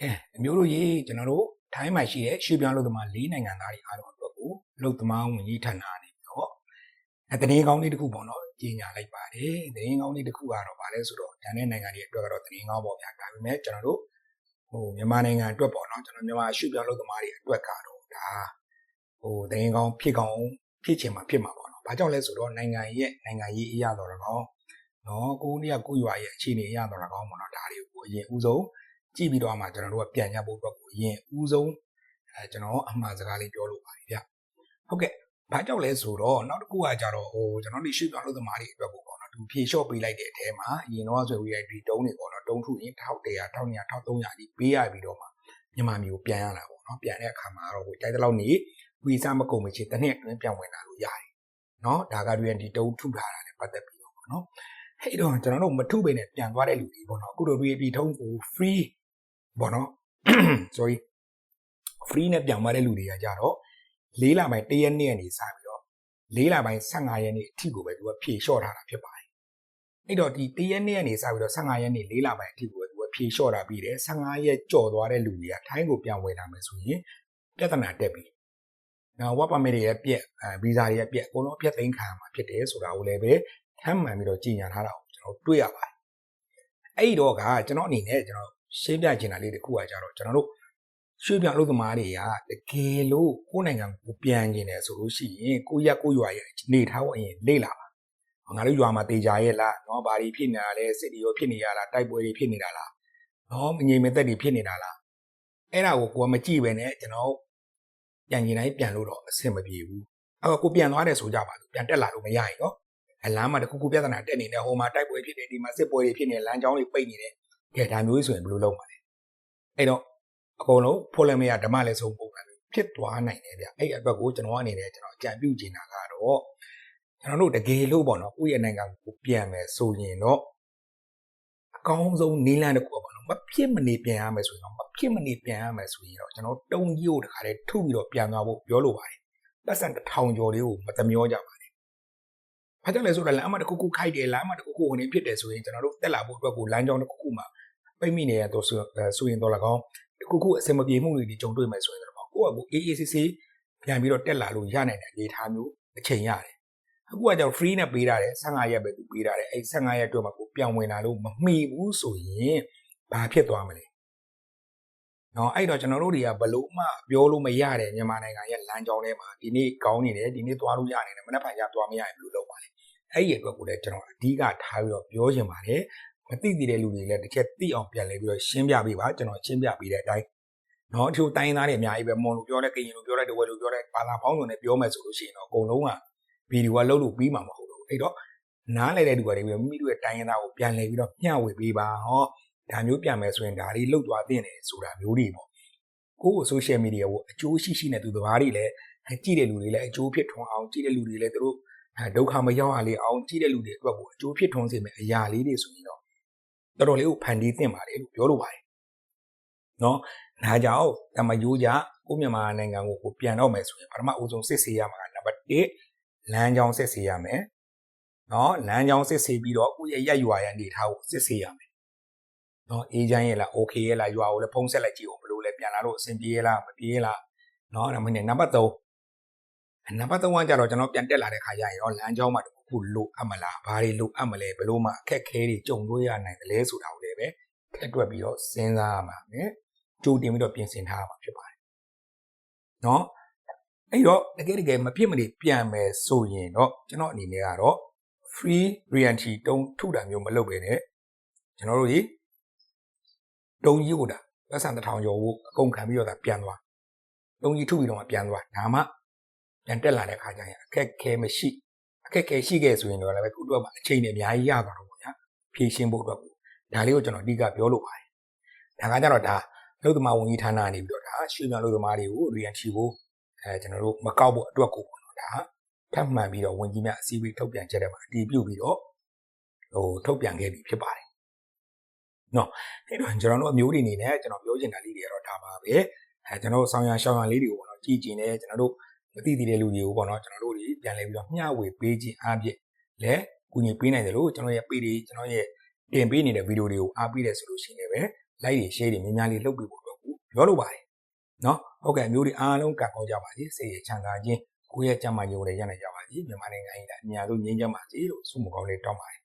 ကဲအမျိုးတို့ရေကျွန်တော်တို့ထိုင်းမှာရှိတဲ့ရွှေပြောင်းလုပ်သမား၄နိုင်ငံသားတွေအားလုံးအတွက်ကိုလုပ်သမားဝင်ကြီးဌာနနေပြီးတော့အဲတရင်ကောင်းလေးတစ်ခုပေါ့နော်ကြီးညာလိုက်ပါတယ်တရင်ကောင်းလေးတစ်ခုကတော့ဗာလဲဆိုတော့ဒါနဲ့နိုင်ငံတွေအတွက်ကတော့တရင်ကောင်းပေါ့ဗျာဒါပေမဲ့ကျွန်တော်တို့ဟိုမြန်မာနိုင်ငံအတွက်ပေါ့နော်ကျွန်တော်မြန်မာရွှေပြောင်းလုပ်သမားတွေအတွက်ကတော့ဒါဟိုတရင်ကောင်းဖြစ်ကောင်းဖြစ်ချင်မှာဖြစ်မှာပေါ့နော်ဘာကြောင့်လဲဆိုတော့နိုင်ငံရဲ့နိုင်ငံရေးအရာတော်တော့ကောင်းနော်ကိုကြီးကကိုရွာရဲ့အခြေအနေအရာတော်တော့ကောင်းပေါ့နော်ဒါတွေကိုအရင်ဦးဆုံး ကြည့်ပြီးတော့မှကျွန်တော်တို့ကပြန်ရဖို့အတွက်ကိုအရင်ဦးဆုံးအဲကျွန်တော်အမှားစကားလေးပြောလို့ပါတယ်ဗျဟုတ်ကဲ့ဘာကြောင့်လဲဆိုတော့နောက်တစ်ခုကကြတော့ဟိုကျွန်တော်တို့ရွှေ့ပြောင်းလုပ်သမားတွေအတွက်ကိုပေါ့နော်သူဖြေလျှော့ပေးလိုက်တဲ့အထဲမှာအရင်တော့ဆိုပြီးဒီတုံးတွေပေါ့နော်တုံးထုရင်1100 1200 1300ဒီပေးရပြီးတော့မှမြန်မာမျိုးကိုပြန်ရတာပေါ့နော်ပြန်တဲ့အခါမှာတော့ဟိုတိုက်တဲ့လောက်နေဝီစာမကုန်မချေတစ်နှစ်အတွင်းပြန်ဝင်လာလို့ရတယ်နော်ဒါကတွေဒီတုံးထုထားတာလည်းပတ်သက်ပြီးတော့ပေါ့နော်ဟဲ့တော့ကျွန်တော်တို့မထုပေနဲ့ပြန်သွားတဲ့လူတွေပေါ့နော်အခုတို့ဒီဒီထုံးကို free ပေါ့နော် sorry free နဲ့ပြောင်းသွားတဲ့လူတွေကကြတော့၄လပိုင်း၁ရက်နေ့ကနေစပြီးတော့၄လပိုင်း15ရက်နေ့အထိကိုပဲသူကဖြေလျှော့ထားတာဖြစ်ပါတယ်အဲ့တော့ဒီ၁ရက်နေ့ကနေစပြီးတော့15ရက်နေ့၄လပိုင်းအထိကိုပဲသူကဖြေလျှော့တာပြီးတယ်15ရက်ကြော်သွားတဲ့လူတွေကထိုင်းကိုပြန်ဝင်လာမယ်ဆိုရင်ပြဿနာတက်ပြီနော်ဝပ်ပါမစ်တွေရဲ့ပြက်အဲဗီဇာတွေရဲ့ပြက်အကုန်လုံးပြက်သိမ်းခံရမှာဖြစ်တယ်ဆိုတာကိုလည်းပဲထမ်းမှန်ပြီးတော့ကြီးညာထားတာကိုကျွန်တော်တွေ့ရပါတယ်အဲ့တော့ကကျွန်တော်အနေနဲ့ကျွန်တော် ရှင်းပြချင်တာလေးတစ်ခုကကြတော့ကျွန်တော်တို့ရွှေ့ပြောင်းလုပ်သမားတွေကတကယ်လို့ကိုယ်နိုင်ငံကိုပြန်ကျင်တယ်ဆိုလို့ရှိရင်ကိုရက်ကိုရွာရဲ့နေထားဖို့အရင်လေ့လာပါငါတို့ရွာမှာတေချာရဲ့လားနော်ဘာတွေဖြစ်နေတာလဲစစ်တီရောဖြစ်နေရလားတိုက်ပွဲတွေဖြစ်နေတာလားနော်မငြိမ်မသက်တွေဖြစ်နေတာလားအဲ့ဒါကိုကိုကမကြည့်ပဲနဲ့ကျွန်တော်ပြန်ကျင်တိုင်းပြန်လို့တော့အဆင်မပြေဘူးအဲ့တော့ကိုပြန်သွားတယ်ဆိုကြပါစို့ပြန်တက်လာလို့မရရင်နော်အလမ်းမှာတခုခုပြဿနာတက်နေတယ်ဟိုမှာတိုက်ပွဲဖြစ်နေဒီမှာစစ်ပွဲတွေဖြစ်နေလမ်းကြောင်းတွေပိတ်နေတယ် ကဲဒါမျိုးဆိုရင်ဘယ်လိုလုပ်မှာလဲအဲ့တော့အကုန်လုံးဖိုလမရဓမ္မလည်းဆုံးပုံကဖြစ်သွားနိုင်တယ်ဗျအဲ့အတွက်ကိုကျွန်တော်အနေနဲ့ကျွန်တော်အကြံပြုချင်တာကတော့ကျွန်တော်တို့တကယ်လို့ပေါ့နော်ကိုယ့်ရဲ့နိုင်ငံကိုပြန်မယ်ဆိုရင်တော့အကောင်းဆုံးနီးလန်းတစ်ခုပေါ့နော်မဖြစ်မနေပြန်ရမယ်ဆိုရင်တော့မဖြစ်မနေပြန်ရမယ်ဆိုရင်တော့ကျွန်တော်တုံးကြီးကိုတခါတည်းထုပြီးတော့ပြန်သွားဖို့ပြောလိုပါတယ်ပတ်စံတစ်ထောင်ကျော်လေးကိုမသမမျောကြပါနဲ့။ဘာကြောင့်လဲဆိုတော့လမ်းအမတစ်ခုခုခိုက်တယ်လမ်းအမတစ်ခုခုဝင်နေဖြစ်တယ်ဆိုရင်ကျွန်တော်တို့တက်လာဖို့အတွက်ကိုလမ်းကြောင်းတစ်ခုခုမှာ ပိတ်မိနေရတော့ဆိုဆိုရင်တော့၎င်းတခုခုအစင်မပြေမှုတွေဒီကြုံတွေ့မယ်ဆိုရင်တော့ကိုယ့်အကူ AACC ပြန်ပြီးတော့တက်လာလို့ရနိုင်တဲ့အနေအထားမျိုးအချိန်ရတယ်အခုကကြောင့် free နဲ့ပေးထားတယ်15ရက်ပဲသူပေးထားတယ်အဲ့15ရက်အတွက်မှကိုပြန်ဝင်လာလို့မမှီဘူးဆိုရင်ဘာဖြစ်သွားမလဲနော်အဲ့တော့ကျွန်တော်တို့တွေကဘလို့မှပြောလို့မရတဲ့မြန်မာနိုင်ငံရဲ့လမ်းကြောင်းထဲမှာဒီနေ့ကောင်းနေတယ်ဒီနေ့သွားလို့ရနေတယ်မနေ့ဖန်ကြသွားမရရင်ဘယ်လိုလုပ်ပါလဲအဲ့ဒီအတွက်ကိုလည်းကျွန်တော်အဓိကထားပြီးတော့ပြောချင်ပါတယ် မသိသေးတဲ့လူတွေလည်းတစ်ချက်သိအောင်ပြန်လဲပြီးတော့ရှင်းပြပေးပါကျွန်တော်ရှင်းပြပေးတဲ့အတိုင်းနော်ဒီတိုင်းသားတွေအများကြီးပဲမွန်လို့ပြောတဲ့ကရင်လို့ပြောတဲ့တဝဲလို့ပြောတဲ့ဘာသာပေါင်းစုံနဲ့ပြောမယ်ဆိုလို့ရှိရင်တော့အကုန်လုံးကဗီဒီယိုကလုပ်လို့ပြီးမှာမဟုတ်ဘူးအဲ့တော့နားလည်တဲ့လူတွေပြီးမိမိတို့ရဲ့တိုင်းရင်းသားကိုပြန်လဲပြီးတော့မျှဝေပေးပါဟောဒါမျိုးပြန်မယ်ဆိုရင်ဒါတွေလုတ်သွားတင်တယ်ဆိုတာမျိုးတွေပေါ့ကိုယ့်ဆိုရှယ်မီဒီယာကိုအကျိုးရှိရှိနဲ့သူတဘာတွေလည်းကြည့်တဲ့လူတွေလည်းအကျိုးဖြစ်ထွန်းအောင်ကြည့်တဲ့လူတွေလည်းသူတို့ဒုက္ခမရောက်အောင်လေအောင်ကြည့်တဲ့လူတွေအတွက်ကိုအကျိုးဖြစ်ထွန်းစေမယ့်အရာလေးတွေဆိုရင် တော့တော်တော်လေးကိုဖန်တီးသင့်ပါတယ်လို့ပြောလိုပါတယ်။နော်။ဒါကြောင့်တမယိုးကြကိုမြန်မာနိုင်ငံကိုကိုပြန်တော့မယ်ဆိုရင်ပထမအဦးဆုံးစစ်ဆေးရမှာကနံပါတ်1လမ်းကြောင်းစစ်ဆေးရမယ်။နော်လမ်းကြောင်းစစ်ဆေးပြီးတော့ကိုရဲ့ရက်ရွာရဲ့အနေထားကိုစစ်ဆေးရမယ်။နော်အေဂျင့်ရဲ့လား okay ရဲ့လားရွာကိုလည်းဖုံးဆက်လိုက်ကြည့်အောင်ဘယ်လိုလဲပြန်လာလို့အဆင်ပြေလားမပြေလား။နော်ဒါမှမဟုတ်နံပါတ်3 နံပါတ်3ကကြတော့ကျွန်တော်ပြန်တက်လာတဲ့ခါကျရင်တော့လမ်းကြောင်းမှာတခုခုလိုအပ်မလားဘာတွေလိုအပ်မလဲဘယ်လိုမှအခက်ခဲတွေကြုံတွေ့ရနိုင်တယ်လဲဆိုတာကိုလည်းပဲထက်တွက်ပြီးတော့စဉ်းစားရမှာနော်ကြိုတင်ပြီးတော့ပြင်ဆင်ထားရမှာဖြစ်ပါတယ်နော်အဲ့တော့တကယ်တကယ်မဖြစ်မနေပြန်မယ်ဆိုရင်တော့ကျွန်တော်အနေနဲ့ကတော့ free reality တုံးထုတာမျိုးမလုပ်ပဲနဲ့ကျွန်တော်တို့ဒီတုံးကြီးကိုဒါလက်ဆန်တစ်ထောင်ကျော်ကိုအကုန်ခံပြီးတော့ဒါပြန်သွားတုံးကြီးထုပြီးတော့မှပြန်သွားဒါမှ ပြန်တက်လာတဲ့ခါကျရင်အခက်ခဲမရှိအခက်ခဲရှိခဲ့ဆိုရင်တော့လည်းခုတော့အချိန်နဲ့အများကြီးရသွားတော့ပေါ့ညာဖြည့်ရှင်းဖို့အတွက်ဒါလေးကိုကျွန်တော်အဓိကပြောလိုပါတယ်ဒါကကြတော့ဒါလုသမာဝန်ကြီးဌာနနေပြီးတော့ဒါရွှေမြန်လုသမားတွေကို reality ကိုအဲကျွန်တော်တို့မကောက်ဖို့အတွက်ကိုပေါ့နော်ဒါထပ်မှန်ပြီးတော့ဝန်ကြီးများအစည်းအဝေးထုတ်ပြန်ချက်တွေမှာအတည်ပြုပြီးတော့ဟိုထုတ်ပြန်ခဲ့ပြီဖြစ်ပါတယ်နော်အဲ့တော့ကျွန်တော်တို့အမျိုးတွေအနေနဲ့ကျွန်တော်ပြောချင်တာလေးတွေကတော့ဒါပါပဲအဲကျွန်တော်ဆောင်းရရှောင်းရလေးတွေကိုပေါ့နော်ကြည်ကျင်နေကျွန်တော်တို့ မသိသေးတဲ့လူတွေကိုပေါ့နော်ကျွန်တော်တို့တွေပြန်လဲပြီးတော့မျှဝေပေးခြင်းအားဖြင့်လဲကူညီပေးနိုင်တယ်လို့ကျွန်တော်ရဲ့ page တွေကျွန်တော်ရဲ့တင်ပေးနေတဲ့ဗီဒီယိုတွေကိုအားပေးတယ်ဆိုလို့ရှိရင်လည်းပဲ like တွေ share တွေများများလေးလုပ်ပေးဖို့အတွက်ပြောလိုပါတယ်နော်ဟုတ်ကဲ့မျိုးတွေအားလုံးကံကောင်းကြပါစေစိတ်ရချမ်းသာခြင်းကိုယ့်ရဲ့ကြမ်းမာရေးကိုလည်းရနိုင်ကြပါစေမြန်မာနိုင်ငံကြီးကအများဆုံးငြိမ်းချမ်းပါစေလို့ဆုမကောင်းလေးတောင်းပါတယ်